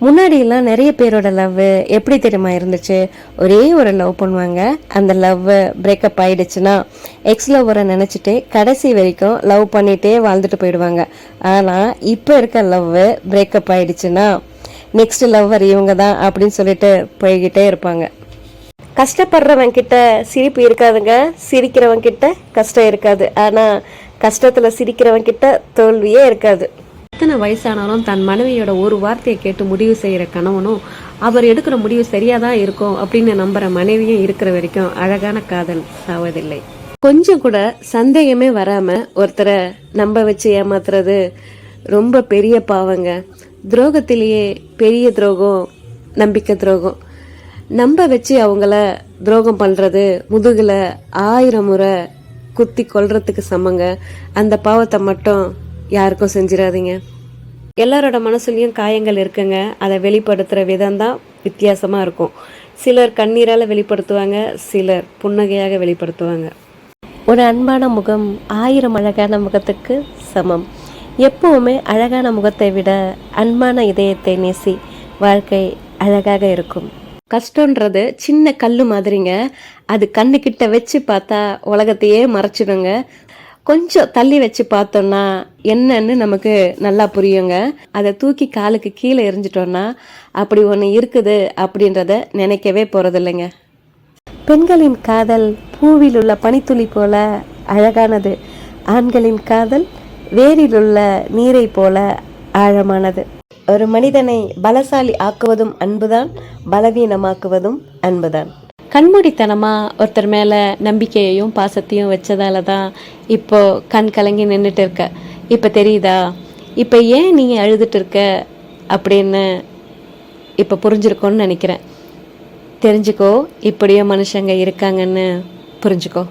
முன்னாடியெல்லாம் நிறைய பேரோட லவ் எப்படி தெரியுமா இருந்துச்சு? ஒரே ஒரு லவ் பண்ணுவாங்க. அந்த லவ் பிரேக்கப் ஆயிடுச்சுன்னா எக்ஸ் லவ்வரை நினச்சிட்டு கடைசி வரைக்கும் லவ் பண்ணிகிட்டே வாழ்ந்துட்டு போயிடுவாங்க. ஆனால் இப்போ இருக்க லவ் பிரேக்கப் ஆயிடுச்சுன்னா நெக்ஸ்ட் லவ்வர் இவங்க தான் அப்படின்னு சொல்லிட்டு போய்கிட்டே இருப்பாங்க. கஷ்டப்படுறவன் கிட்ட சிரிப்பு இருக்காதுங்க. சிரிக்கிறவன் கிட்ட கஷ்டம் இருக்காது. ஆனால் கஷ்டத்தில் சிரிக்கிறவன் கிட்ட தோல்வியே இருக்காது. எத்தனை வயசானாலும் தன் மனைவியோட ஒரு வார்த்தையை கேட்டு முடிவு செய்கிற கணவனும் அவர் எடுக்கிற முடிவு சரியாதான் இருக்கும் அப்படின்னு நம்புற மனைவியும் இருக்கிற வரைக்கும் அழகான காதல் சாவதில்லை. கொஞ்சம் கூட சந்தேகமே வராம ஒருத்தரை நம்ப வச்சு ஏமாத்துறது ரொம்ப பெரிய பாவங்க. துரோகத்திலேயே பெரிய துரோகம் நம்பிக்கை துரோகம். நம்ப வச்சு அவங்கள துரோகம் பண்ணுறது முதுகில் ஆயிரம் முறை குத்தி கொல்றதுக்கு சமங்க. அந்த பாவத்தை மட்டும் யாருக்கும் செஞ்சிடாதீங்க. எல்லாரோட மனசுலயும் காயங்கள் இருக்குங்க. அதை வெளிப்படுத்துற விதம் தான் வித்தியாசமா இருக்கும். சிலர் கண்ணீரால வெளிப்படுத்துவாங்க சிலர் புன்னகையாக வெளிப்படுத்துவாங்க. ஒரு அன்பான முகம் ஆயிரம் அழகான முகத்துக்கு சமம். எப்பவுமே அழகான முகத்தை விட அன்பான இதயத்தை நேசி வாழ்க்கை அழகாக இருக்கும். கஷ்டன்றது சின்ன கல்லு மாதிரிங்க. அது கண்ணுக்கிட்ட வச்சு பார்த்தா உலகத்தையே மறைச்சிடுங்க. கொஞ்சம் தள்ளி வச்சு பார்த்தோம்னா என்னன்னு நமக்கு நல்லா புரியுங்க. அதை தூக்கி காலுக்கு கீழே எரிஞ்சிட்டோம்னா அப்படி ஒன்று இருக்குது அப்படின்றத நினைக்கவே போகிறதில்லைங்க பெண்களின் காதல் பூவில் உள்ள பனித்துளி போல அழகானது. ஆண்களின் காதல் வேரில் உள்ள நீரை போல ஆழமானது. ஒரு மனிதனை பலசாலி ஆக்குவதும் அன்புதான் பலவீனமாக்குவதும் அன்புதான். கண்மூடித்தனமாக ஒருத்தர் மேலே நம்பிக்கையையும் பாசத்தையும் வச்சதால தான் இப்போ கண் கலங்கி நின்றுட்டு இருக்க. இப்போ தெரியுதா? இப்போ ஏன் நீ அழுதுட்டு இருக்க அப்படின்னு இப்போ புரிஞ்சிருக்கோன்னு நினைக்கிறேன். தெரிஞ்சுக்கோ இப்படியும் மனுஷங்க இருக்காங்கன்னு புரிஞ்சுக்கோ.